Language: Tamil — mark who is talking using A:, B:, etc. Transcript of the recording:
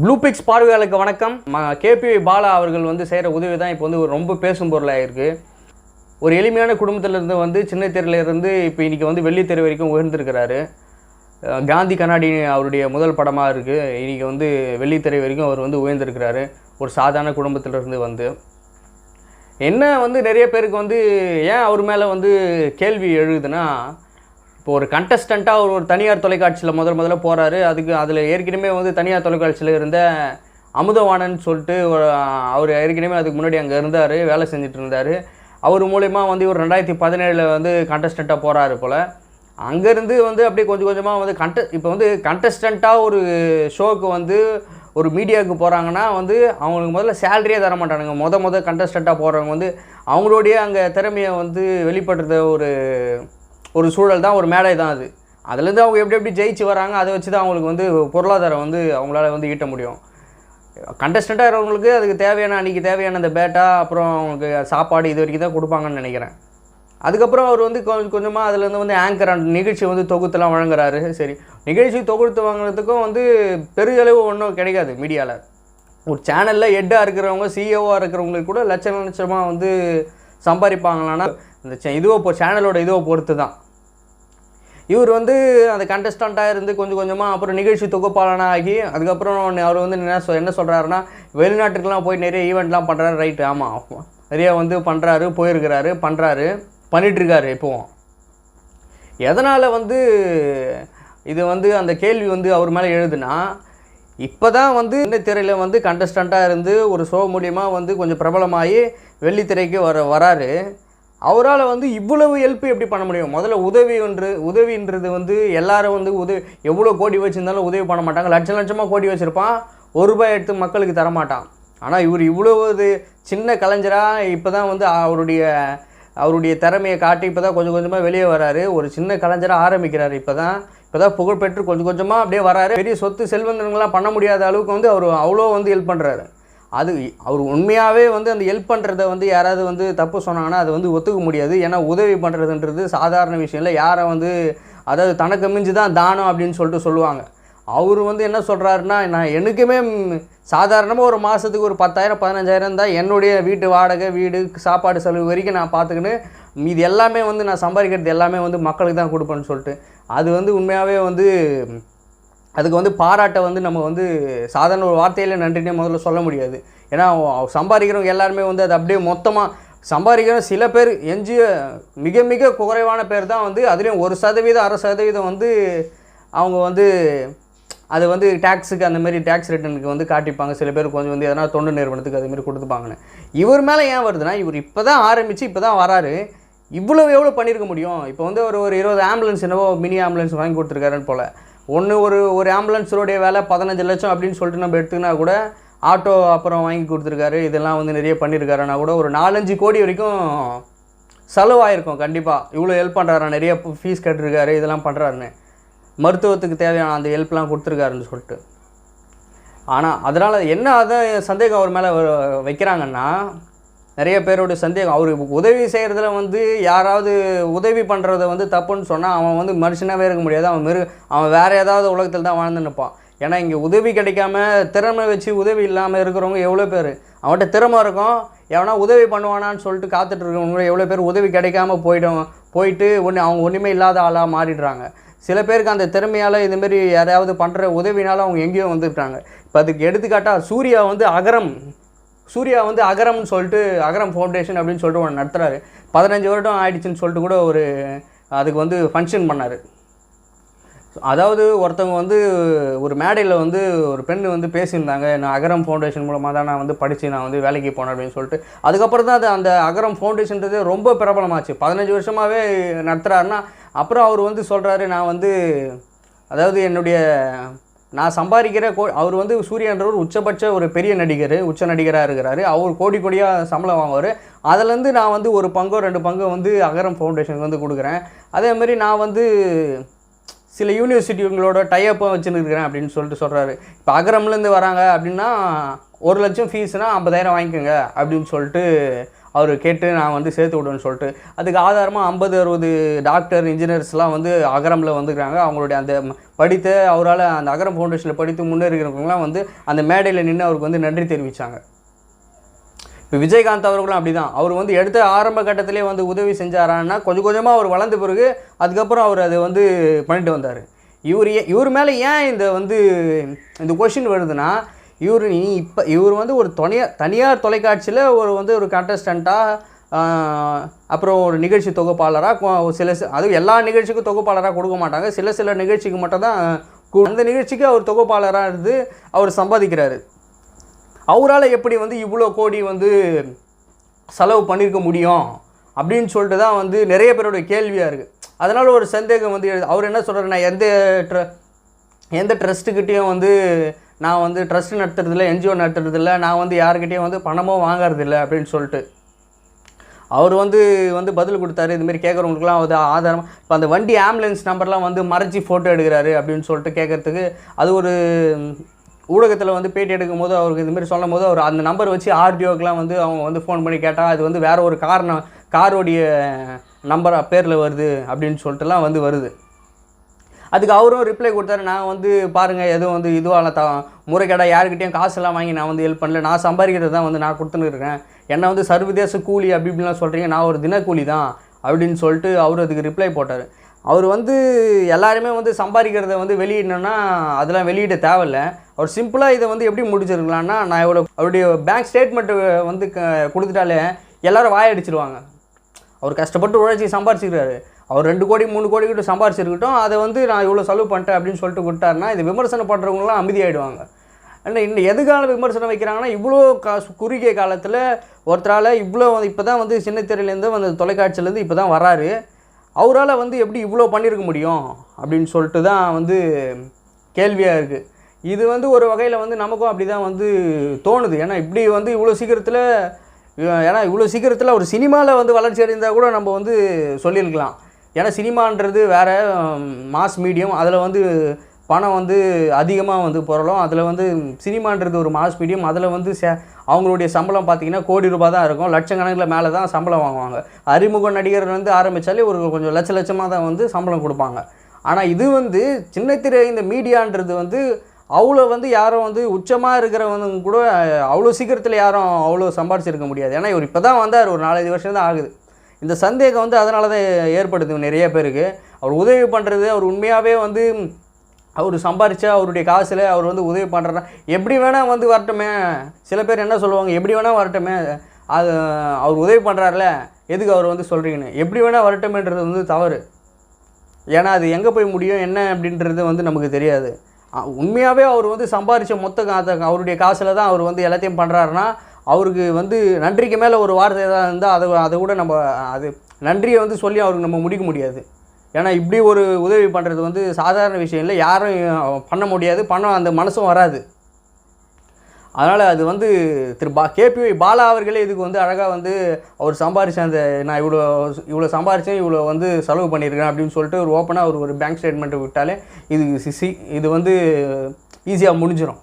A: ப்ளூ பிக்ஸ் பார்வையாளருக்கு வணக்கம். கேபி பாலா அவர்கள் வந்து செய்கிற உதவி தான் இப்போ வந்து ரொம்ப பேசும் பொருளாக இருக்குது ஒரு எளிமையான குடும்பத்திலேருந்து வந்து சின்ன தெருவிலேருந்து இப்போ இன்றைக்கி வந்து வெள்ளித்தெரு வரைக்கும் உயர்ந்திருக்கிறாரு. காந்தி கண்ணாடி அவருடைய முதல் படமாக இருக்குது இன்றைக்கி வந்து வெள்ளித்திரை வரைக்கும் அவர் வந்து உயர்ந்திருக்கிறாரு. ஒரு சாதாரண குடும்பத்திலேருந்து வந்து. என்ன வந்து நிறைய பேருக்கு வந்து ஏன் அவர் மேலே வந்து கேள்வி எழுதுனா இப்போ ஒரு கண்டஸ்டண்ட்டாக ஒரு ஒரு தனியார் தொலைக்காட்சியில் முதல் முதல்ல போகிறாரு அதுக்கு அதில் ஏற்கனவே வந்து தனியார் தொலைக்காட்சியில் இருந்த அமுதவாணன் சொல்லிட்டு ஒரு- அவர் ஏற்கனவே அதுக்கு முன்னாடி அங்கே இருந்தார் வேலை செஞ்சுட்டு இருந்தார். அவர் மூலயமா வந்து இவர் ரெண்டாயிரத்தி பதினேழில் வந்து கண்டஸ்டண்ட்டாக போகிறாரு போல். அங்கேருந்து வந்து அப்படியே கொஞ்சம் கொஞ்சமாக வந்து கண்ட இப்போ வந்து கண்டஸ்டண்ட்டாக ஒரு ஷோவுக்கு வந்து ஒரு மீடியாவுக்கு போகிறாங்கன்னா வந்து அவங்களுக்கு முதல்ல சேலரியே தர மாட்டானுங்க. முத முத கண்டஸ்டண்ட்டாக போகிறவங்க வந்து அவங்களுடைய அங்கே திறமையை வந்து வெளிப்படுறத ஒரு ஒரு சூழல் தான் ஒரு மேடை தான் அது. அதுலேருந்து அவங்க எப்படி எப்படி ஜெயிச்சு வராங்க அதை வச்சு தான் அவங்களுக்கு வந்து பொருளாதாரம் வந்து அவங்களால வந்து ஈட்ட முடியும். கண்டஸ்டண்ட்டாக இருக்கிறவங்களுக்கு அதுக்கு தேவையான அன்றைக்கி தேவையான அந்த பேட்டா அப்புறம் அவங்களுக்கு சாப்பாடு இது வரைக்கும் தான் கொடுப்பாங்கன்னு நினைக்கிறேன். அதுக்கப்புறம் அவர் வந்து கொஞ்சம் கொஞ்சமாக அதுலேருந்து வந்து ஆங்கர் அந்த நிகழ்ச்சி வந்து தொகுத்துலாம் வழங்குறாரு. சரி நிகழ்ச்சி தொகுத்து வாங்குறதுக்கும் வந்து பெருகளவு ஒன்றும் கிடைக்காது மீடியாவில் ஒரு சேனலில் ஹெட்டாக இருக்கிறவங்க சிஇஓவாக இருக்கிறவங்களுக்கு கூட லட்சம் லட்சமாக வந்து சம்பாதிப்பாங்களான்னா இந்த சே- இதுவை இப்போ சேனலோட இதுவை பொறுத்து தான் இவர் வந்து அந்த கண்டஸ்டண்ட்டாக இருந்து கொஞ்சம் கொஞ்சமாக அப்புறம் நிகழ்ச்சி தொகுப்பாளனாக ஆகி அதுக்கப்புறம் அவர் வந்து என்ன சொ என்ன சொல்கிறாருன்னா வெளிநாட்டுக்கெலாம் போய் நிறைய ஈவெண்ட்லாம் பண்ணுறாரு ரைட்டு ஆமாம் நிறையா வந்து பண்ணுறாரு போயிருக்கிறாரு பண்ணுறாரு பண்ணிகிட்ருக்காரு இப்போவும். எதனால் வந்து இது வந்து அந்த கேள்வி வந்து அவர் மேலே எழுதுனா இப்போ தான் வந்து இந்த திரையில் வந்து கண்டஸ்டண்ட்டாக இருந்து ஒரு ஷோ மூலியமாக வந்து கொஞ்சம் பிரபலமாகி வெள்ளித்திரைக்கு வர வராரு. அவரால் வந்து இவ்வளவு ஹெல்ப் எப்படி பண்ண முடியும்? முதல்ல உதவி ஒன்று உதவின்றது வந்து எல்லாரும் வந்து உதவி எவ்வளோ கோடி வச்சுருந்தாலும் உதவி பண்ண மாட்டாங்க. லட்சம் லட்சமாக கோடி வச்சுருப்பான். ஒரு ரூபாய் எடுத்து மக்களுக்கு தரமாட்டான். ஆனால் இவர் இவ்வளோ இது சின்ன கலைஞராக இப்போ தான் வந்து அவருடைய அவருடைய திறமையை காட்டி இப்போ தான் கொஞ்சம் கொஞ்சமாக வெளியே வராரு. ஒரு சின்ன கலைஞராக ஆரம்பிக்கிறார் இப்போ தான் இப்போ தான் புகழ்பெற்று கொஞ்சம் கொஞ்சமாக அப்படியே வராரு. பெரிய சொத்து செல்வந்தங்களாம் பண்ண முடியாத அளவுக்கு வந்து அவர் அவ்வளோ வந்து ஹெல்ப் பண்ணுறாரு அது அவர் உண்மையாகவே வந்து அந்த ஹெல்ப் பண்ணுறத வந்து யாராவது வந்து தப்பு சொன்னாங்கன்னா அது வந்து ஒத்துக்க முடியாது. ஏன்னா உதவி பண்ணுறதுன்றது சாதாரண விஷயம் இல்லை. யாரை வந்து அதாவது தனக்கு மிஞ்சி தான் தானம் அப்படின்னு சொல்லிட்டு சொல்லுவாங்க. அவர் வந்து என்ன சொல்கிறாருன்னா நான் எனக்குமே சாதாரணமாக ஒரு மாதத்துக்கு ஒரு பத்தாயிரம் பதினஞ்சாயிரம் தான் என்னுடைய வீட்டு வாடகை வீடு சாப்பாடு செலவு வரைக்கும் நான் பார்த்துக்கின்னு மீதி எல்லாமே வந்து நான் சம்பாதிக்கிறது எல்லாமே வந்து மக்களுக்கு தான் கொடுப்பேன்னு சொல்லிட்டு. அது வந்து உண்மையாகவே வந்து அதுக்கு வந்து பாராட்டை வந்து நம்ம வந்து சாதாரண ஒரு வார்த்தையில் நன்றினே முதல்ல சொல்ல முடியாது. ஏன்னா அவ- சம்பாதிக்கிறவங்க எல்லாருமே வந்து அது அப்படியே மொத்தமாக சம்பாதிக்கிற சில பேர் எஞ்சிய மிக மிக குறைவான பேர் தான் வந்து அதுலேயும் ஒரு சதவீதம் அரை சதவீதம் வந்து அவங்க வந்து அது வந்து டேக்ஸுக்கு அந்த மாதிரி டேக்ஸ் ரிட்டனுக்கு வந்து காட்டிப்பாங்க. சில பேர் கொஞ்சம் வந்து எதனா தொண்டு நிறுவனத்துக்கு அதுமாரி கொடுத்துப்பாங்கன்னு. இவர் மேலே ஏன் வருதுன்னா இவர் இப்போ தான் ஆரம்பித்து இப்போ தான் வராரு. இவ்வளோ எவ்வளோ பண்ணியிருக்க முடியும்? இப்போ வந்து ஒரு ஒரு இருபது ஆம்புலன்ஸ் என்னவோ மினி ஆம்புலன்ஸ் வாங்கி கொடுத்துருக்காருன்னு போல். ஒன்று ஒரு ஒரு ஆம்புலன்ஸோடைய வேலை பதினஞ்சு லட்சம் அப்படின்னு சொல்லிட்டு நம்ம எடுத்துக்கினா கூட ஆட்டோ அப்புறம் வாங்கி கொடுத்துருக்காரு. இதெல்லாம் வந்து நிறைய பண்ணியிருக்காருன்னா கூட ஒரு நாலஞ்சு கோடி வரைக்கும் செலவாயிருக்கும் கண்டிப்பாக இவ்வளோ ஹெல்ப் பண்ணுறாரு நிறைய ஃபீஸ் கட்டிருக்காரு. இதெல்லாம் பண்ணுறாருன்னு மருத்துவத்துக்கு தேவையான அந்த ஹெல்ப்லாம் கொடுத்துருக்காருன்னு சொல்லிட்டு. ஆனால் அதனால் என்ன அதான் சந்தேகம் அவர் மேலே வைக்கிறாங்கன்னா நிறைய பேரோட சந்தேகம். அவர் உதவி செய்கிறதுல வந்து யாராவது உதவி பண்ணுறத வந்து தப்புன்னு சொன்னால் அவன் வந்து மனுஷனாகவே இருக்க முடியாது. அவன் மிரு அவன் வேறு ஏதாவது உலகத்தில் தான் வாழ்ந்து நிற்பான் ஏன்னா இங்கே உதவி கிடைக்காம திறமை வச்சு உதவி இல்லாமல் இருக்கிறவங்க எவ்வளோ பேர்? அவன்கிட்ட திறமை இருக்கும். எவனா உதவி பண்ணுவானான்னு சொல்லிட்டு காத்துட்டு இருக்கவங்க எவ்வளோ பேர் உதவி கிடைக்காம போயிடும் போயிட்டு ஒன்று அவங்க ஒன்றுமே இல்லாத ஆளாக மாறிடுறாங்க. சில பேருக்கு அந்த திறமையால் இதுமாரி யாரையாவது பண்ணுற உதவினால அவங்க எங்கேயோ வந்துட்டாங்க இப்போ அதுக்கு எடுத்துக்காட்டாக சூர்யா வந்து அகரம். சூர்யா வந்து அகரம்னு சொல்லிட்டு அகரம் ஃபவுண்டேஷன் அப்படின்னு சொல்லிட்டு ஒன்று நடத்துகிறாரு பதினஞ்சு வருடம் ஆயிடுச்சுன்னு சொல்லிட்டு கூட ஒரு அதுக்கு வந்து ஃபங்க்ஷன் பண்ணார். அதாவது ஒருத்தவங்க வந்து ஒரு மேடையில் வந்து ஒரு பெண் வந்து பேசியிருந்தாங்க நான் அகரம் ஃபவுண்டேஷன் மூலமாக தான் நான் வந்து படித்து நான் வந்து வேலைக்கு போனேன் அப்படின்னு சொல்லிட்டு. அதுக்கப்புறம் தான் அது அந்த அகரம் ஃபவுண்டேஷன்றது ரொம்ப பிரபலமாச்சு. பதினஞ்சு வருஷமாகவே நடத்துகிறாருன்னா அப்புறம் அவர் வந்து சொல்கிறாரு நான் வந்து அதாவது என்னுடைய நான் சம்பாதிக்கிற கோ அவர் வந்து சூரியன்றவர் உச்சபட்ச ஒரு பெரிய நடிகர் உச்ச நடிகராக இருக்கிறாரு. அவர் கோடி கோடியாக சம்பளம் வாங்குவார். அதுலேருந்து நான் வந்து ஒரு பங்கோ ரெண்டு பங்கோ வந்து அகரம் ஃபவுண்டேஷனுக்கு வந்து கொடுக்குறேன். அதே மாதிரி நான் வந்து சில யூனிவர்சிட்டிங்களோட டைப்பாக வச்சுருக்கிறேன் அப்படின்னு சொல்லிட்டு சொல்கிறாரு இப்போ அகரம்லேருந்து வராங்க அப்படின்னா ஒரு லட்சம் ஃபீஸ்னால் ஐம்பதாயிரம் வாங்கிக்கோங்க அப்படின்னு சொல்லிட்டு அவர் கேட்டு நான் வந்து சேர்த்து விடுவேன்னு சொல்லிட்டு அதுக்கு ஆதாரமாக ஐம்பது அறுபது டாக்டர் இன்ஜினியர்ஸ்லாம் வந்து அகரமில் வந்துக்கிறாங்க. அவங்களுடைய அந்த படித்த அவரால் அந்த அகரம் ஃபவுண்டேஷனில் படித்து முன்னேறிக்கிறவங்களாம் வந்து அந்த மேடையில் நின்று அவருக்கு வந்து நன்றி தெரிவித்தாங்க இப்போ விஜயகாந்த் அவர்களும் அப்படிதான். அவர் வந்து எடுத்த ஆரம்ப கட்டத்திலே வந்து உதவி செஞ்சாரான்னா கொஞ்சம் கொஞ்சமாக அவர் வளர்ந்த பிறகு அதுக்கப்புறம் அவர் அதை வந்து பண்ணிட்டு வந்தார். இவர் ஏ- இவர் மேலே ஏன் இந்த வந்து இந்த கொஷின் வருதுன்னா இவர் நீ இப்போ இவர் வந்து ஒரு துணையார் தனியார் தொலைக்காட்சியில் ஒரு வந்து ஒரு கண்டஸ்டண்ட்டாக அப்புறம் ஒரு நிகழ்ச்சி தொகுப்பாளராக சில அதுவும் எல்லா நிகழ்ச்சிக்கும் தொகுப்பாளராக கொடுக்க மாட்டாங்க. சில சில நிகழ்ச்சிக்கு மட்டும் தான் அந்த நிகழ்ச்சிக்கு அவர் தொகுப்பாளராக இருந்து அவர் சம்பாதிக்கிறாரு. அவரால் எப்படி வந்து இவ்வளோ கோடி வந்து செலவு பண்ணியிருக்க முடியும்? அப்படின்னு சொல்லிட்டு தான் வந்து நிறைய பேரோட கேள்வியாக இருக்குது அதனால் ஒரு சந்தேகம் வந்து எழுது அவர் என்ன சொல்கிறார் நான் எந்த ட்ர எந்த ட்ரஸ்ட்டுக்கிட்டேயும் வந்து நான் வந்து ட்ரஸ்ட் நடத்துறதில்ல என்ஜிஓ நடத்துறதில்ல நான் வந்து யாருக்கிட்டேயும் வந்து பணமும் வாங்குறதில்ல அப்படின்னு சொல்லிட்டு. அவர் வந்து வந்து பதில் கொடுத்தாரு இதுமாரி கேட்குறவங்களுக்குலாம் வந்து ஆதாரம் இப்போ அந்த வண்டி ஆம்புலன்ஸ் நம்பர்லாம் வந்து மறைச்சி ஃபோட்டோ எடுக்கிறாரு அப்படின்னு சொல்லிட்டு கேட்குறதுக்கு அது ஒரு ஊடகத்தில் வந்து பேட்டி எடுக்கும் போது அவருக்கு இதுமாரி சொல்லும் போது அவர் அந்த நம்பர் வச்சு ஆர்டிஓக்கெலாம் வந்து அவங்க வந்து ஃபோன் பண்ணி கேட்டால் அது வந்து வேறு ஒரு காரணம் காரோடைய நம்பர் பேரில் வருது அப்படின்னு சொல்லிட்டுலாம் வந்து வருது. அதுக்கு அவரும் ரிப்ளை கொடுத்தாரு நான் வந்து பாருங்கள் எதுவும் வந்து இதுவால த முறைகேடாக யாருக்கிட்டையும் காசெல்லாம் வாங்கி நான் வந்து ஹெல்ப் பண்ணல. நான் சம்பாதிக்கிறது தான் வந்து நான் கொடுத்துன்னு இருக்கேன். என்னை வந்து சர்வதேச கூலி அப்படி இப்படிலாம் சொல்கிறீங்க நான் ஒரு தினக்கூலி தான் அப்படின்னு சொல்லிட்டு அவர் அதுக்கு ரிப்ளை போட்டார். அவர் வந்து எல்லாருமே வந்து சம்பாதிக்கிறத வந்து வெளியிடணும்னா அதெல்லாம் வெளியிட தேவையில்ல. அவர் சிம்பிளாக இதை வந்து எப்படி முடிச்சிருக்கலாம்னா நான் இவ்வளோ அவருடைய பேங்க் ஸ்டேட்மெண்ட்டு வந்து க- கொடுத்துட்டாலே எல்லோரும் வாயடிச்சிருவாங்க. அவர் கஷ்டப்பட்டு உழைச்சி சம்பாரிச்சிக்கிறாரு. அவர் ரெண்டு கோடி மூணு கோடி கிட்ட சம்பாரிச்சிருக்கட்டும் அதை வந்து நான் இவ்வளோ செலவு பண்ணிட்டேன் அப்படின்னு சொல்லிட்டு கொடுத்தாருன்னா இது விமர்சனம் பண்ணுறவங்களாம் அமைதியாயிடுவாங்க. ஆனால் இன்னும் எதுக்கால விமர்சனம் வைக்கிறாங்கன்னா இவ்வளோ கா குறுகிய காலத்தில் ஒருத்தரால் இவ்வளோ இப்போ தான் வந்து சின்னத்திரையிலேருந்து வந்து தொலைக்காட்சியிலேருந்து இப்போ தான் வராரு. அவரால் வந்து எப்படி இவ்வளோ பண்ணியிருக்க முடியும் அப்படின்னு சொல்லிட்டு தான் வந்து கேள்வியாக இருக்குது இது வந்து ஒரு வகையில் வந்து நமக்கும் அப்படி தான் வந்து தோணுது. ஏன்னா இப்படி வந்து இவ்வளோ சீக்கிரத்தில் ஏன்னா இவ்வளோ சீக்கிரத்தில் ஒரு சினிமாவில் வந்து வளர்ச்சி அடைந்தால் கூட நம்ம வந்து சொல்லியிருக்கலாம். ஏன்னா சினிமான்றது வேறு மாஸ் மீடியம் அதில் வந்து பணம் வந்து அதிகமாக வந்து புரளும். அதில் வந்து சினிமான்றது ஒரு மாஸ் மீடியம் அதில் வந்து சே அவங்களுடைய சம்பளம் பார்த்தீங்கன்னா கோடி ரூபாய் தான் இருக்கும். லட்சக்கணக்கில் மேலே தான் சம்பளம் வாங்குவாங்க. அறிமுக நடிகர் வந்து ஆரம்பித்தாலே ஒரு கொஞ்சம் லட்ச லட்சமாக தான் வந்து சம்பளம் கொடுப்பாங்க. ஆனால் இது வந்து சின்னத்திரை இந்த மீடியான்றது வந்து அவ்வளோ வந்து யாரும் வந்து உச்சமாக இருக்கிறவங்க கூட அவ்வளோ சீக்கிரத்தில் யாரும் அவ்வளோ சம்பாரிச்சிருக்க முடியாது. ஏன்னா இவர் இப்போ தான் வந்தார். ஒரு நாலஞ்சு வருஷம் தான் ஆகுது. இந்த சந்தேகம் வந்து அதனால தான் ஏற்படுது நிறைய பேருக்கு. அவர் உதவி பண்ணுறது அவர் உண்மையாகவே வந்து அவர் சம்பாரித்தா அவருடைய காசில் அவர் வந்து உதவி பண்ணுறா எப்படி வேணால் வந்து வரட்டுமே. சில பேர் என்ன சொல்லுவாங்க எப்படி வேணால் வரட்டுமே. அது அவர் உதவி பண்ணுறாருல எதுக்கு அவர் வந்து சொல்கிறீங்கன்னு எப்படி வேணால் வரட்டுமேன்றது வந்து தவறு. ஏன்னா அது எங்கே போய் முடியும் என்ன அப்படின்றது வந்து நமக்கு தெரியாது. உண்மையாகவே அவர் வந்து சம்பாரித்த மொத்த கா அவருடைய காசில் தான் அவர் வந்து எல்லாத்தையும் பண்ணுறாருன்னா அவருக்கு வந்து நன்றிக்கு மேலே ஒரு வார்த்தை ஏதாவது இருந்தால் அதை அதை கூட நம்ம அது நன்றியை வந்து சொல்லி அவருக்கு நம்ம முடிக்க முடியாது. ஏன்னா இப்படி ஒரு உதவி பண்ணுறது வந்து சாதாரண விஷயம் இல்லை. யாரும் பண்ண முடியாது. பண்ண அந்த மனசும் வராது. அதனால் அது வந்து திரு பா கேபி பாலா அவர்களே இதுக்கு வந்து அழகாக வந்து அவர் சம்பாரித்த அந்த நான் இவ்வளோ இவ்வளோ சம்பாரித்தேன் இவ்வளோ வந்து செலவு பண்ணியிருக்கேன் அப்படின்னு சொல்லிட்டு ஒரு ஓப்பனாக ஒரு ஒரு பேங்க் ஸ்டேட்மெண்ட்டை விட்டாலே இது சி- சி இது வந்து ஈஸியாக முடிஞ்சிடும்